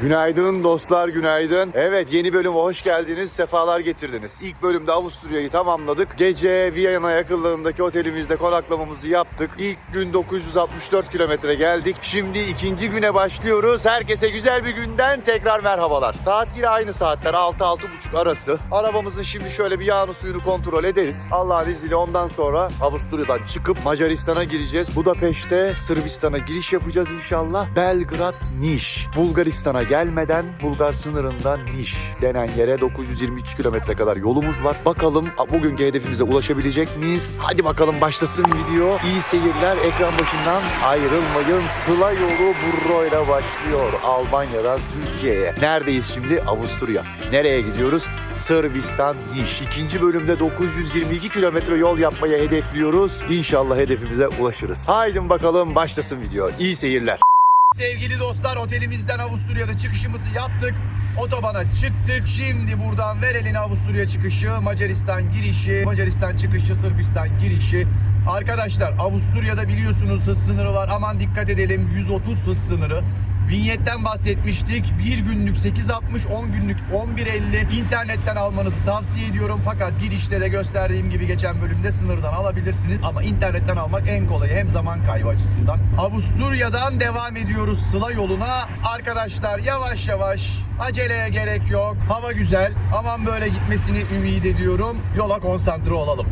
Günaydın dostlar günaydın. Evet yeni bölüme hoş geldiniz. Sefalar getirdiniz. İlk bölümde Avusturya'yı tamamladık. Gece Viyana yakınlarındaki otelimizde konaklamamızı yaptık. İlk gün 964 kilometre geldik. Şimdi ikinci güne başlıyoruz. Herkese güzel bir günden tekrar merhabalar. Saat yine aynı saatler 6-6.30 arası. Arabamızın şimdi şöyle bir yağını suyunu kontrol ederiz. Allah'ın izniyle ondan sonra Avusturya'dan çıkıp Macaristan'a gireceğiz. Budapeşte Sırbistan'a giriş yapacağız inşallah. Belgrad, Niş. Bulgaristan'a gelmeden Bulgar sınırından Niş denen yere 922 kilometre kadar yolumuz var. Bakalım bugünkü hedefimize ulaşabilecek miyiz? Hadi bakalım başlasın video. İyi seyirler. Ekran başından ayrılmayın. Sıla yolu Burro ile başlıyor. Almanya'dan Türkiye'ye. Neredeyiz şimdi? Avusturya. Nereye gidiyoruz? Sırbistan, Niş. İkinci bölümde 922 kilometre yol yapmaya hedefliyoruz. İnşallah hedefimize ulaşırız. Haydi bakalım başlasın video. İyi seyirler. Sevgili dostlar otelimizden Avusturya'da çıkışımızı yaptık. Otobana çıktık. Şimdi buradan Verel'in Avusturya çıkışı, Macaristan girişi, Macaristan çıkışı, Sırbistan girişi. Arkadaşlar Avusturya'da biliyorsunuz hız sınırı var. Aman dikkat edelim 130 hız sınırı. Vinyetten bahsetmiştik. Bir günlük 8.60, 10 günlük 11.50 internetten almanızı tavsiye ediyorum. Fakat girişte de gösterdiğim gibi geçen bölümde sınırdan alabilirsiniz. Ama internetten almak en kolayı hem zaman kaybı açısından. Avusturya'dan devam ediyoruz Sıla yoluna. Arkadaşlar yavaş yavaş aceleye gerek yok. Hava güzel. Aman böyle gitmesini ümit ediyorum. Yola konsantre olalım.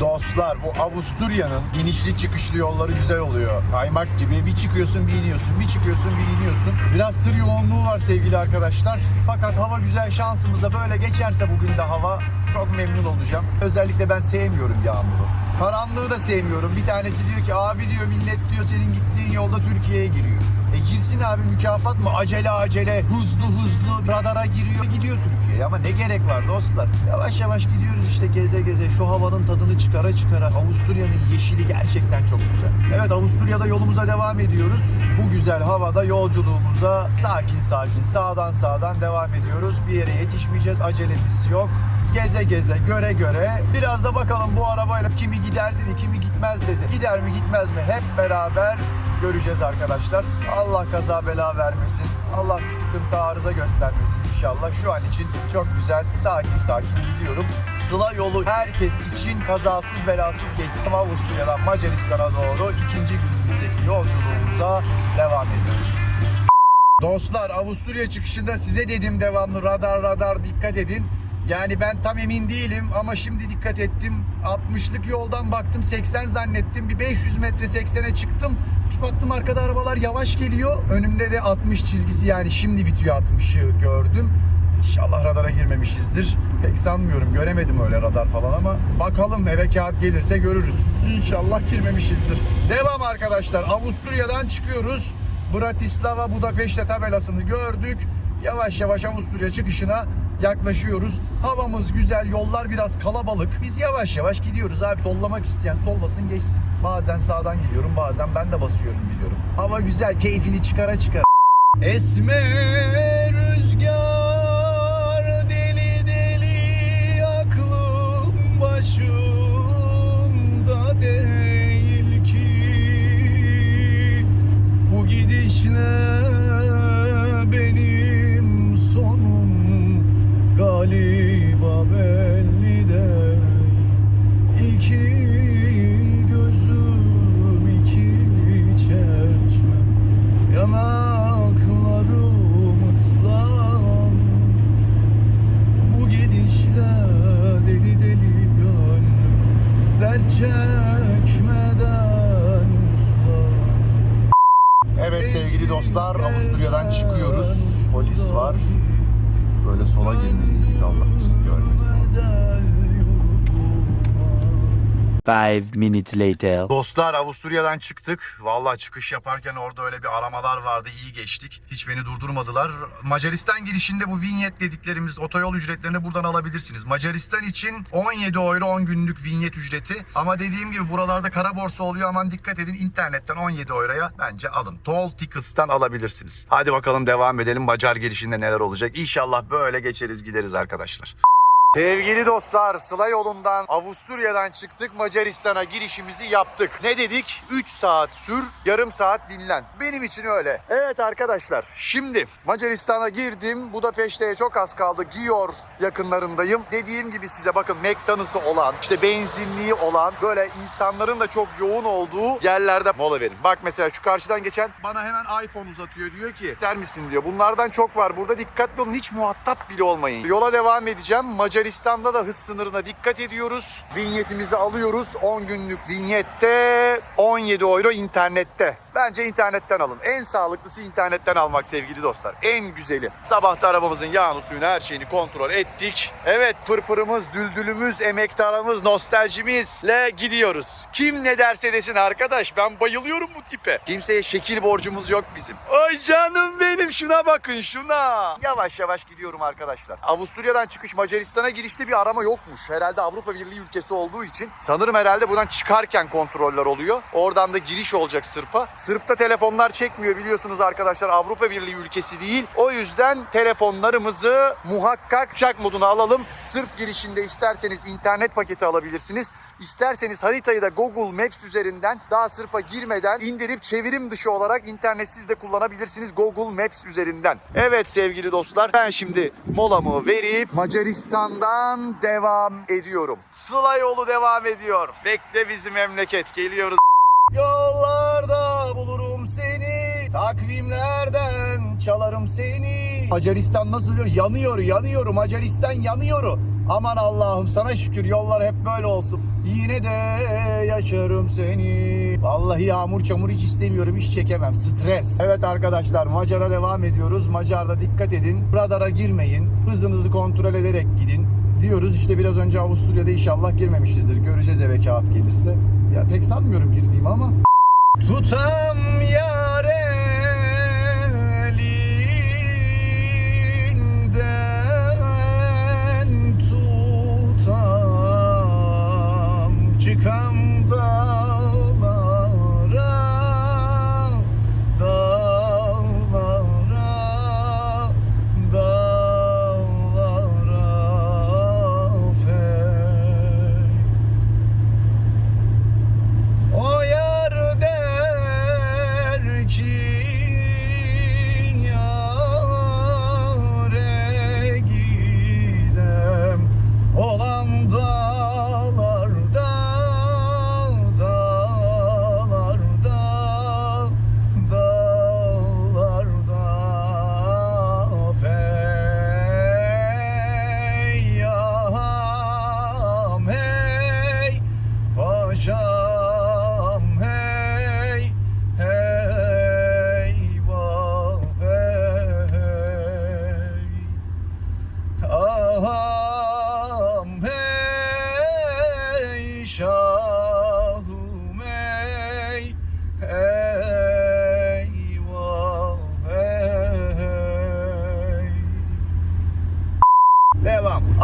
Dostlar bu Avusturya'nın inişli çıkışlı yolları güzel oluyor. Kaymak gibi bir çıkıyorsun bir iniyorsun, bir çıkıyorsun bir iniyorsun. Biraz tır yoğunluğu var sevgili arkadaşlar. Fakat hava güzel şansımıza böyle geçerse bugün de hava çok memnun olacağım. Özellikle ben sevmiyorum yağmuru. Karanlığı da sevmiyorum. Bir tanesi diyor ki abi diyor millet diyor senin gittiğin yolda Türkiye'ye giriyor. E girsin abi mükafat mı? Acele acele, hızlı hızlı radara giriyor. Gidiyor Türkiye'ye ama ne gerek var dostlar? Yavaş yavaş gidiyoruz işte geze geze şu havanın tadını çıkara çıkara. Avusturya'nın yeşili gerçekten çok güzel. Evet Avusturya'da yolumuza devam ediyoruz. Bu güzel havada yolculuğumuza sakin sakin sağdan sağdan devam ediyoruz. Bir yere yetişmeyeceğiz. Acelemiz yok geze geze, göre göre. Biraz da bakalım bu arabayla kimi gider dedi, kimi gitmez dedi. Gider mi gitmez mi hep beraber göreceğiz arkadaşlar. Allah kaza bela vermesin. Allah bir sıkıntı arıza göstermesin inşallah. Şu an için çok güzel, sakin sakin gidiyorum. Sıla yolu herkes için kazasız belasız geçsin. Avusturya'dan Macaristan'a doğru ikinci günümüzdeki yolculuğumuza devam ediyoruz. Dostlar Avusturya çıkışında size dedim devamlı radar radar dikkat edin. Yani ben tam emin değilim ama şimdi dikkat ettim. 60'lık yoldan baktım 80 zannettim. Bir 500 metre 80'e çıktım. Bir baktım arkada arabalar yavaş geliyor. Önümde de 60 çizgisi yani şimdi bitiyor 60'ı gördüm. İnşallah radara girmemişizdir. Pek sanmıyorum. Göremedim öyle radar falan ama bakalım eve kağıt gelirse görürüz. İnşallah girmemişizdir. Devam arkadaşlar. Avusturya'dan çıkıyoruz. Bratislava Budapeşte tabelasını gördük. Yavaş yavaş Avusturya çıkışına yaklaşıyoruz. Havamız güzel, yollar biraz kalabalık. Biz yavaş yavaş gidiyoruz abi. Sollamak isteyen sollasın geçsin. Bazen sağdan gidiyorum, bazen ben de basıyorum gidiyorum. Hava güzel, keyfini çıkara çıkara. Esme rüzgar deli deli aklım başımda Five minutes later. Dostlar Avusturya'dan çıktık. Vallahi çıkış yaparken orada öyle bir aramalar vardı. iyi geçtik. Hiç beni durdurmadılar. Macaristan girişinde bu vinyet dediklerimiz otoyol ücretlerini buradan alabilirsiniz. Macaristan için 17 euro 10 günlük vinyet ücreti. Ama dediğim gibi buralarda kara borsa oluyor. Aman dikkat edin internetten 17 euroya bence alın. Toll Tickets'tan alabilirsiniz. Hadi bakalım devam edelim. Macar girişinde neler olacak. İnşallah böyle geçeriz gideriz arkadaşlar. Sevgili dostlar Sıla yolundan Avusturya'dan çıktık Macaristan'a girişimizi yaptık. Ne dedik? 3 saat sür yarım saat dinlen. Benim için öyle. Evet arkadaşlar şimdi Macaristan'a girdim. Budapeşte'ye çok az kaldı. Gior yakınlarındayım. Dediğim gibi size bakın McDonald's'ı olan işte benzinliği olan böyle insanların da çok yoğun olduğu yerlerde mola verin. Bak mesela şu karşıdan geçen bana hemen iPhone uzatıyor diyor ki ister misin diyor. Bunlardan çok var burada dikkatli olun hiç muhatap bile olmayın. Yola devam edeceğim. Macaristan'da da hız sınırına dikkat ediyoruz. Vinyetimizi alıyoruz. 10 günlük vinyette 17 euro internette. Bence internetten alın. En sağlıklısı internetten almak sevgili dostlar. En güzeli. Sabahta arabamızın yağını suyunu her şeyini kontrol ettik. Evet pırpırımız, düldülümüz, emektarımız, nostaljimizle gidiyoruz. Kim ne derse desin arkadaş ben bayılıyorum bu tipe. Kimseye şekil borcumuz yok bizim. Ay canım benim şuna bakın şuna. Yavaş yavaş gidiyorum arkadaşlar. Avusturya'dan çıkış Macaristan'a girişte bir arama yokmuş. Herhalde Avrupa Birliği ülkesi olduğu için. Sanırım herhalde buradan çıkarken kontroller oluyor. Oradan da giriş olacak Sırp'a. Sırp'ta telefonlar çekmiyor biliyorsunuz arkadaşlar Avrupa Birliği ülkesi değil. O yüzden telefonlarımızı muhakkak uçak moduna alalım. Sırp girişinde isterseniz internet paketi alabilirsiniz. İsterseniz haritayı da Google Maps üzerinden daha Sırp'a girmeden indirip çevirim dışı olarak internetsiz de kullanabilirsiniz Google Maps üzerinden. Evet sevgili dostlar ben şimdi molamı verip Macaristan'dan devam ediyorum. Sıla yolu devam ediyor. Bekle bizi memleket geliyoruz. Yollarda bulurum seni Takvimlerden çalarım seni Macaristan nasıl diyor? Yanıyor yanıyor Macaristan yanıyor Aman Allah'ım sana şükür yollar hep böyle olsun Yine de yaşarım seni. Vallahi yağmur çamur hiç istemiyorum hiç çekemem. Stres. Evet arkadaşlar Macar'a devam ediyoruz. Macar'da dikkat edin. Radara girmeyin. Hızınızı kontrol ederek gidin diyoruz. İşte biraz önce Avusturya'da inşallah girmemişizdir. Göreceğiz eve kağıt gelirse. Ya pek sanmıyorum girdiğimi ama. Tutam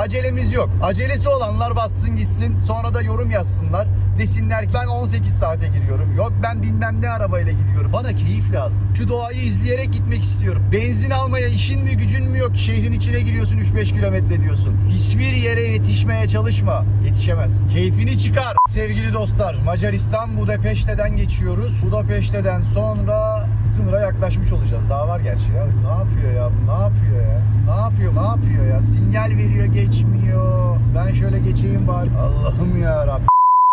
Acelemiz yok. Acelesi olanlar bassın gitsin. Sonra da yorum yazsınlar. Desinler ki ben 18 saate giriyorum. Yok ben bilmem ne arabayla gidiyorum. Bana keyif lazım. Şu doğayı izleyerek gitmek istiyorum. Benzin almaya işin mi gücün mü yok? Şehrin içine giriyorsun 3-5 kilometre diyorsun. Hiçbir yere yetişmeye çalışma. Yetişemez. Keyfini çıkar. Sevgili dostlar Macaristan Budapeşte'den geçiyoruz. Budapeşte'den sonra sınıra yaklaşmış olacağız. Daha var gerçi ya. Ne yapıyor ya? Ne yapıyor ya? Ne yapıyor? Ne yapıyor ya? Sinyal veriyor geçmiyor. Ben şöyle geçeyim bari. Allah'ım ya Rabbim.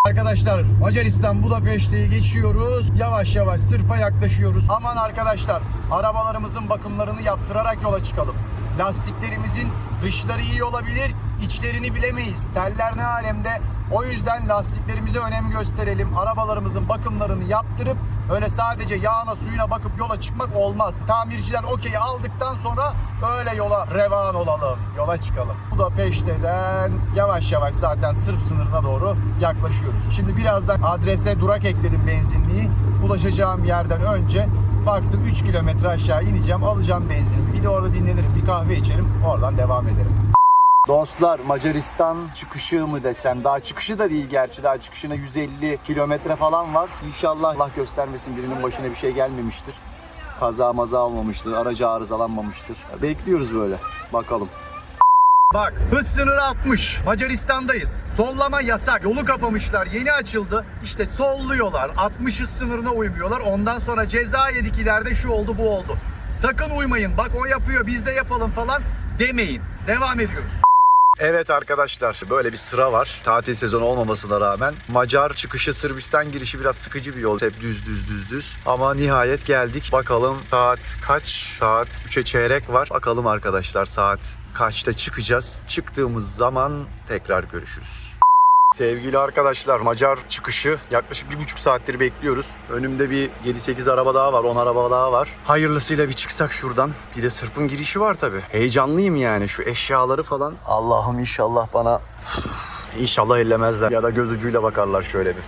Arkadaşlar Macaristan Budapeşte'yi geçiyoruz. Yavaş yavaş Sırp'a yaklaşıyoruz. Aman arkadaşlar arabalarımızın bakımlarını yaptırarak yola çıkalım. Lastiklerimizin dışları iyi olabilir, içlerini bilemeyiz. Teller ne alemde. O yüzden lastiklerimize önem gösterelim. Arabalarımızın bakımlarını yaptırıp öyle sadece yağına suyuna bakıp yola çıkmak olmaz. Tamirciden okey aldıktan sonra öyle yola revan olalım. Yola çıkalım. Bu da Peşte'den yavaş yavaş zaten Sırp sınırına doğru yaklaşıyoruz. Şimdi birazdan adrese durak ekledim benzinliği. Ulaşacağım yerden önce baktım 3 kilometre aşağı ineceğim alacağım benzinimi. Bir de orada dinlenirim bir kahve içerim oradan devam ederim. Dostlar Macaristan çıkışı mı desem daha çıkışı da değil gerçi daha çıkışına 150 kilometre falan var. İnşallah Allah göstermesin birinin başına bir şey gelmemiştir. Kaza maza almamıştır, aracı arızalanmamıştır. Bekliyoruz böyle bakalım. Bak hız sınırı 60. Macaristan'dayız. Sollama yasak. Yolu kapamışlar. Yeni açıldı. İşte solluyorlar. 60 hız sınırına uymuyorlar. Ondan sonra ceza yedik ileride şu oldu bu oldu. Sakın uymayın. Bak o yapıyor biz de yapalım falan demeyin. Devam ediyoruz. Evet arkadaşlar böyle bir sıra var. Tatil sezonu olmamasına rağmen Macar çıkışı Sırbistan girişi biraz sıkıcı bir yol. Hep düz düz düz düz. Ama nihayet geldik. Bakalım saat kaç? Saat 3'e çeyrek var. Bakalım arkadaşlar saat kaçta çıkacağız. Çıktığımız zaman tekrar görüşürüz. Sevgili arkadaşlar Macar çıkışı yaklaşık bir buçuk saattir bekliyoruz. Önümde bir 7-8 araba daha var 10 araba daha var. Hayırlısıyla bir çıksak şuradan. Bir de Sırp'ın girişi var tabii. Heyecanlıyım yani şu eşyaları falan. Allah'ım inşallah bana İnşallah ellemezler ya da göz ucuyla bakarlar şöyle bir.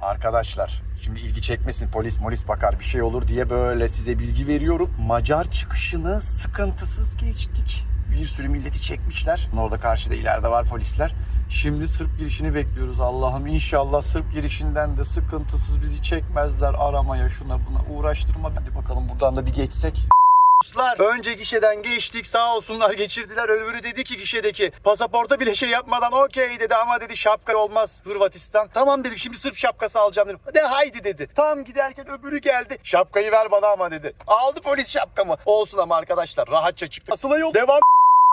Arkadaşlar şimdi ilgi çekmesin polis molis bakar bir şey olur diye böyle size bilgi veriyorum. Macar çıkışını sıkıntısız geçtik. Bir sürü milleti çekmişler. Orada karşıda ileride var polisler. Şimdi Sırp girişini bekliyoruz. Allah'ım inşallah Sırp girişinden de sıkıntısız bizi çekmezler aramaya şuna buna uğraştırma. Hadi bakalım buradan da bir geçsek. Ruslar önce gişeden geçtik sağ olsunlar geçirdiler. Öbürü dedi ki gişedeki pasaporta bile şey yapmadan okey dedi ama dedi şapka olmaz Hırvatistan. Tamam dedim şimdi Sırp şapkası alacağım dedim. De haydi dedi. Tam giderken öbürü geldi. Şapkayı ver bana ama dedi. Aldı polis şapkamı. Olsun ama arkadaşlar rahatça çıktık. Asıla yol devam.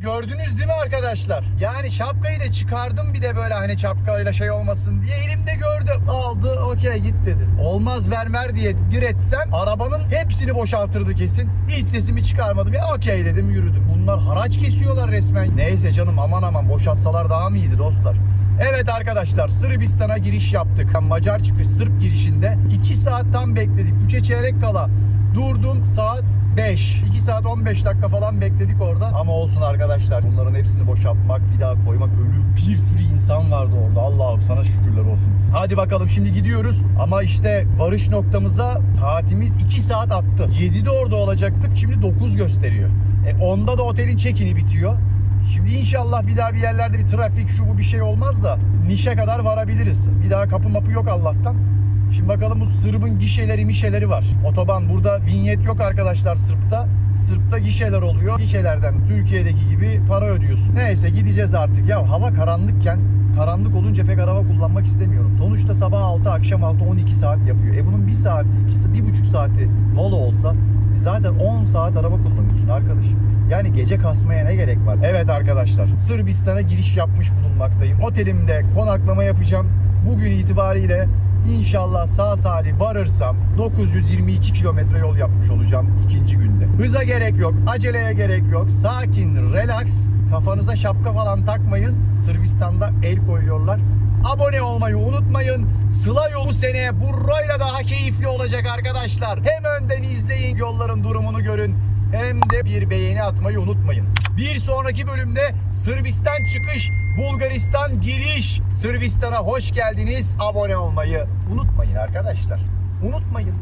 Gördünüz değil mi arkadaşlar? Yani şapkayı da çıkardım bir de böyle hani şapkayla şey olmasın diye elimde gördüm. Aldı okey git dedi. Olmaz vermer diye diretsem arabanın hepsini boşaltırdı kesin. Hiç sesimi çıkarmadım ya okey dedim yürüdüm. Bunlar haraç kesiyorlar resmen. Neyse canım aman aman boşaltsalar daha mı iyiydi dostlar? Evet arkadaşlar Sırbistan'a giriş yaptık. Macar çıkış Sırp girişinde 2 saat tam bekledik. 3'e çeyrek kala durdum saat 5. 2 saat 15 dakika falan bekledik orada. Ama olsun arkadaşlar. Bunların hepsini boşaltmak, bir daha koymak ölüm. Bir sürü insan vardı orada. Allah'ım sana şükürler olsun. Hadi bakalım şimdi gidiyoruz. Ama işte varış noktamıza saatimiz 2 saat attı. 7'de orada olacaktık. Şimdi 9 gösteriyor. E onda da otelin check-in'i bitiyor. Şimdi inşallah bir daha bir yerlerde bir trafik şu bu bir şey olmaz da Nişe kadar varabiliriz. Bir daha kapı mapı yok Allah'tan. Şimdi bakalım bu Sırp'ın gişeleri mişeleri var. Otoban burada vinyet yok arkadaşlar Sırp'ta. Sırp'ta gişeler oluyor. Gişelerden Türkiye'deki gibi para ödüyorsun. Neyse gideceğiz artık. Ya hava karanlıkken karanlık olunca pek araba kullanmak istemiyorum. Sonuçta sabah 6 akşam 6 12 saat yapıyor. E bunun 1 saati, 2 bir buçuk saati mola olsa e zaten 10 saat araba kullanıyorsun arkadaşım. Yani gece kasmaya ne gerek var? Evet arkadaşlar Sırbistan'a giriş yapmış bulunmaktayım. Otelimde konaklama yapacağım. Bugün itibariyle İnşallah sağ salim varırsam 922 kilometre yol yapmış olacağım ikinci günde. Hıza gerek yok, aceleye gerek yok. Sakin, relax. Kafanıza şapka falan takmayın. Sırbistan'da el koyuyorlar. Abone olmayı unutmayın. Sıla yolu seneye burayla daha keyifli olacak arkadaşlar. Hem önden izleyin yolların durumunu görün. Hem de bir beğeni atmayı unutmayın. Bir sonraki bölümde Sırbistan çıkış, Bulgaristan giriş. Sırbistan'a hoş geldiniz. Abone olmayı unutmayın arkadaşlar. Unutmayın.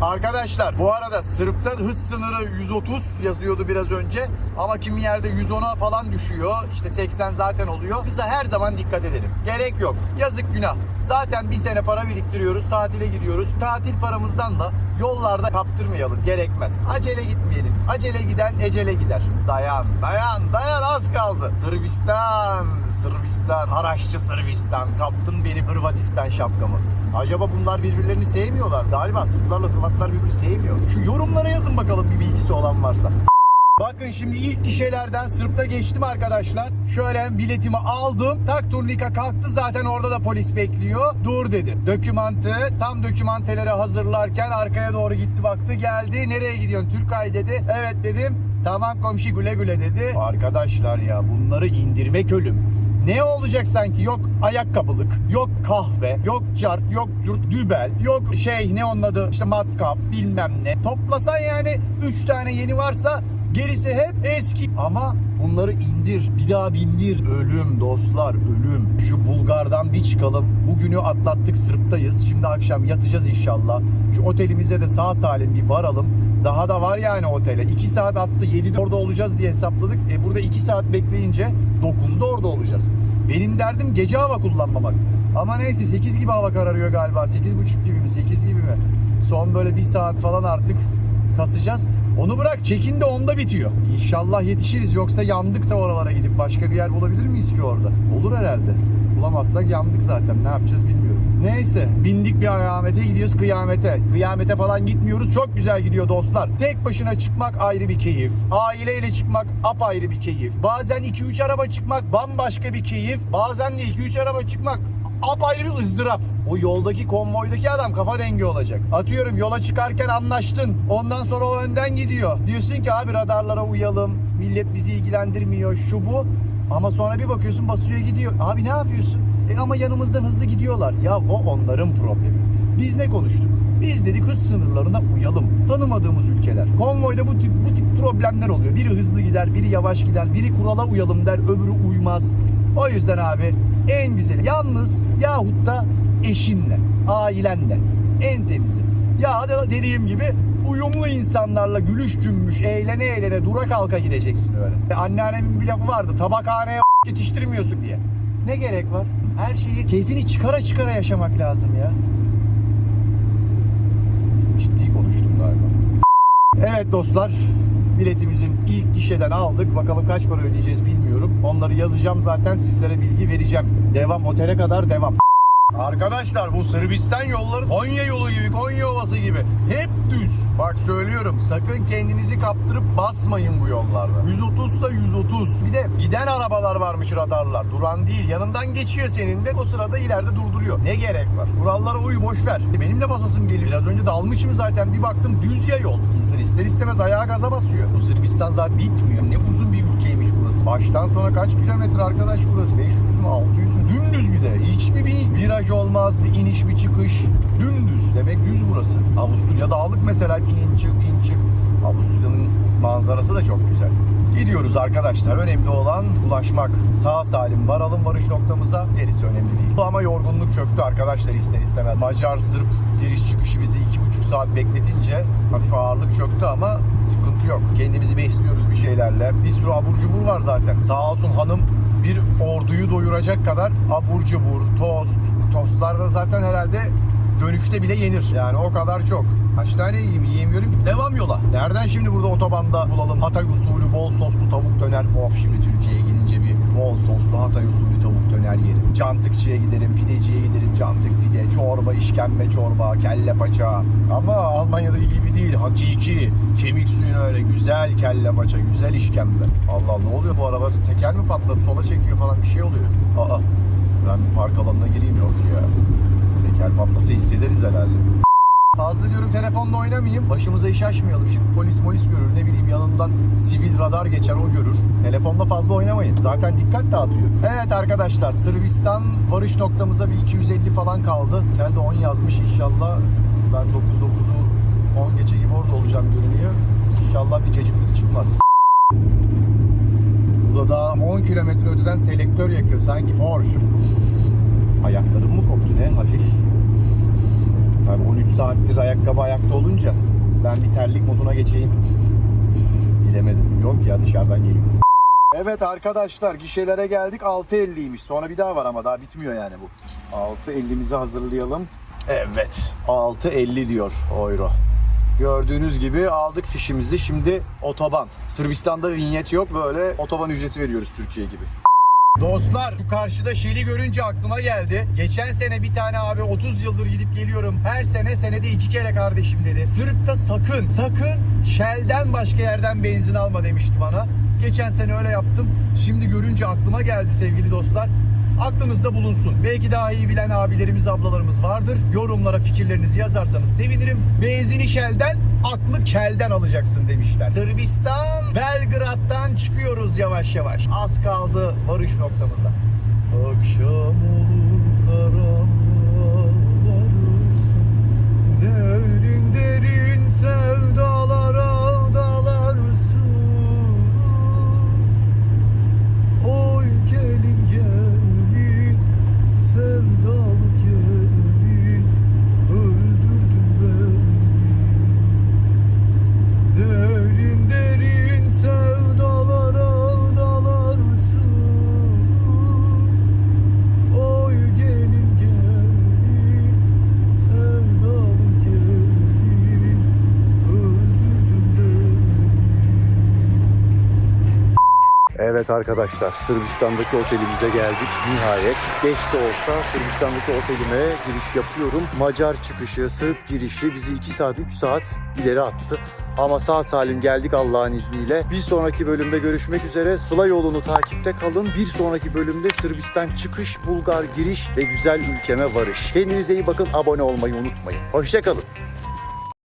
Arkadaşlar bu arada Sırp'ta hız sınırı 130 yazıyordu biraz önce ama kimi yerde 110'a falan düşüyor. İşte 80 zaten oluyor. Bize her zaman dikkat edelim. Gerek yok. Yazık günah. Zaten bir sene para biriktiriyoruz, tatile gidiyoruz. Tatil paramızdan da yollarda kaptırmayalım. Gerekmez. Acele gitmeyelim. Acele giden ecele gider. Dayan, dayan, dayan az kaldı. Sırbistan, Sırbistan, Haraççı Sırbistan. Kaptın benim Hırvatistan şapkamı. Acaba bunlar birbirlerini sevmiyorlar. Galiba Sırplarla Hırvatlar birbirini sevmiyor. Şu yorumlara yazın bakalım bir bilgisi olan varsa. Bakın şimdi ilk gişelerden Sırp'ta geçtim arkadaşlar. Şöyle biletimi aldım. Tak turnika kalktı zaten orada da polis bekliyor. Dur dedi. Dokümantı tam dokümanteleri hazırlarken arkaya doğru gitti baktı geldi. Nereye gidiyorsun Türkay dedi. Evet dedim. Tamam komşu güle güle dedi. Arkadaşlar ya bunları indirmek ölüm. Ne olacak sanki? Yok ayakkabılık, yok kahve, yok cart, yok curt, dübel, yok şey ne onun adı işte matkap bilmem ne. Toplasan yani 3 tane yeni varsa gerisi hep eski. Ama bunları indir, bir daha bindir. Ölüm dostlar, ölüm. Şu Bulgar'dan bir çıkalım. Bugünü atlattık, Sırp'tayız. Şimdi akşam yatacağız inşallah. Şu otelimize de sağ salim bir varalım. Daha da var yani otele. 2 saat attı 7'de orada olacağız diye hesapladık. E burada 2 saat bekleyince 9'da orada olacağız. Benim derdim gece hava kullanmamak. Ama neyse 8 gibi hava kararıyor galiba. 8.30 gibi mi 8 gibi mi? Son böyle bir saat falan artık kasacağız. Onu bırak çekin de onda bitiyor. İnşallah yetişiriz yoksa yandık da oralara gidip başka bir yer bulabilir miyiz ki orada? Olur herhalde. Bulamazsak yandık zaten ne yapacağız bilmiyorum. Neyse bindik bir kıyamete gidiyoruz kıyamete. Kıyamete falan gitmiyoruz çok güzel gidiyor dostlar. Tek başına çıkmak ayrı bir keyif. Aileyle çıkmak apayrı bir keyif. Bazen 2-3 araba çıkmak bambaşka bir keyif. Bazen de 2-3 araba çıkmak apayrı bir ızdırap. O yoldaki konvoydaki adam kafa dengi olacak. Atıyorum yola çıkarken anlaştın. Ondan sonra o önden gidiyor. Diyorsun ki abi radarlara uyalım. Millet bizi ilgilendirmiyor şu bu. Ama sonra bir bakıyorsun basıyor gidiyor. Abi ne yapıyorsun? E ama yanımızdan hızlı gidiyorlar. Ya o onların problemi. Biz ne konuştuk? Biz dedik hız sınırlarına uyalım. Tanımadığımız ülkeler. Konvoyda bu tip, bu tip problemler oluyor. Biri hızlı gider, biri yavaş gider, biri kurala uyalım der, öbürü uymaz. O yüzden abi en güzeli yalnız yahut da eşinle, ailenle en temizi. Ya da dediğim gibi uyumlu insanlarla gülüş cümbüş, eğlene eğlene dura kalka gideceksin öyle. E, Anneannemin bir lafı vardı tabakhaneye yetiştirmiyorsun diye. Ne gerek var? Her şeyi keyfini çıkara çıkara yaşamak lazım ya. Ciddi konuştum galiba. Evet dostlar, biletimizin ilk gişeden aldık. Bakalım kaç para ödeyeceğiz bilmiyorum. Onları yazacağım zaten sizlere bilgi vereceğim. Devam otele kadar devam. Arkadaşlar bu Sırbistan yolları Konya yolu gibi, Konya Ovası gibi. Hep düz. Bak söylüyorum sakın kendinizi kaptırıp basmayın bu yollarda. 130 ise 130. Bir de giden arabalar varmış radarlar. Duran değil. Yanından geçiyor senin de o sırada ileride durduruyor. Ne gerek var? Kurallara uy boş ver. Benim de basasım geliyor. Biraz önce dalmışım zaten. Bir baktım düz ya yol. İnsan ister istemez ayağa gaza basıyor. Bu Sırbistan zaten bitmiyor. Ne uzun bir ülkeymiş burası. Baştan sona kaç kilometre arkadaş burası? 500 mü 600 mü? Dümdüz bir de. Hiç mi bir viraj olmaz, bir iniş bir çıkış? Dümdüz. Demek düz burası. Avusturya dağlık mesela. İn çık in çık. Avusturya'nın manzarası da çok güzel. Gidiyoruz arkadaşlar. Önemli olan ulaşmak. Sağ salim varalım varış noktamıza. Gerisi önemli değil. Ama yorgunluk çöktü arkadaşlar ister istemez. Macar Sırp giriş çıkışı bizi iki buçuk saat bekletince hafif ağırlık çöktü ama sıkıntı yok. Kendimizi besliyoruz bir şeylerle. Bir sürü abur cubur var zaten. Sağ olsun hanım bir orduyu doyuracak kadar abur cubur, tost. Tostlar da zaten herhalde dönüşte bile yenir. Yani o kadar çok. Kaç tane yiyeyim yiyemiyorum. Devam yola. Nereden şimdi burada otobanda bulalım Hatay usulü bol soslu tavuk döner. Of şimdi Türkiye'ye gidince bir bol soslu Hatay usulü tavuk döner yerim. Cantıkçıya giderim, pideciye giderim. Cantık pide, çorba, işkembe çorba, kelle paça. Ama Almanya'daki gibi değil. Hakiki. Kemik suyuna öyle güzel kelle paça, güzel işkembe. Allah ne oluyor bu araba? Teker mi patladı? Sola çekiyor falan bir şey oluyor. Aa. Ben bir park alanına gireyim yok ya. Teker patlasa hissederiz herhalde. Fazla diyorum telefonla oynamayayım. Başımıza iş açmayalım. Şimdi polis molis görür ne bileyim yanından sivil radar geçer o görür. Telefonla fazla oynamayın. Zaten dikkat dağıtıyor. Evet arkadaşlar Sırbistan varış noktamıza bir 250 falan kaldı. Telde 10 yazmış inşallah. Ben 9.9'u 10 geçe gibi orada olacağım görünüyor. İnşallah bir cacıklık çıkmaz. Burada daha 10 kilometre öteden selektör yakıyor sanki Porsche. Ayaklarım mı koptu ne hafif? Tabii 13 saattir ayakkabı ayakta olunca ben bir terlik moduna geçeyim. Bilemedim. Yok ya dışarıdan geliyor. Evet arkadaşlar gişelere geldik 6.50'ymiş. Sonra bir daha var ama daha bitmiyor yani bu. 6.50'mizi hazırlayalım. Evet 6.50 diyor euro. Gördüğünüz gibi aldık fişimizi. Şimdi otoban. Sırbistan'da vinyet yok. Böyle otoban ücreti veriyoruz Türkiye gibi. Dostlar şu karşıda Shell'i görünce aklıma geldi. Geçen sene bir tane abi 30 yıldır gidip geliyorum. Her sene senede iki kere kardeşim dedi. Sırp'ta sakın sakın Shell'den başka yerden benzin alma demişti bana. Geçen sene öyle yaptım. Şimdi görünce aklıma geldi sevgili dostlar. Aklınızda bulunsun. Belki daha iyi bilen abilerimiz, ablalarımız vardır. Yorumlara fikirlerinizi yazarsanız sevinirim. Benzini Shell'den, aklı kelden alacaksın demişler. Sırbistan, Belgrad'dan çıkıyoruz yavaş yavaş. Az kaldı varış noktamıza. Akşam olur karanlığa varırsın. Derin derin sevdalara Evet arkadaşlar Sırbistan'daki otelimize geldik nihayet. Geç de olsa Sırbistan'daki otelime giriş yapıyorum. Macar çıkışı, Sırp girişi bizi 2 saat 3 saat ileri attı. Ama sağ salim geldik Allah'ın izniyle. Bir sonraki bölümde görüşmek üzere. Sıla yolunu takipte kalın. Bir sonraki bölümde Sırbistan çıkış, Bulgar giriş ve güzel ülkeme varış. Kendinize iyi bakın. Abone olmayı unutmayın. Hoşçakalın.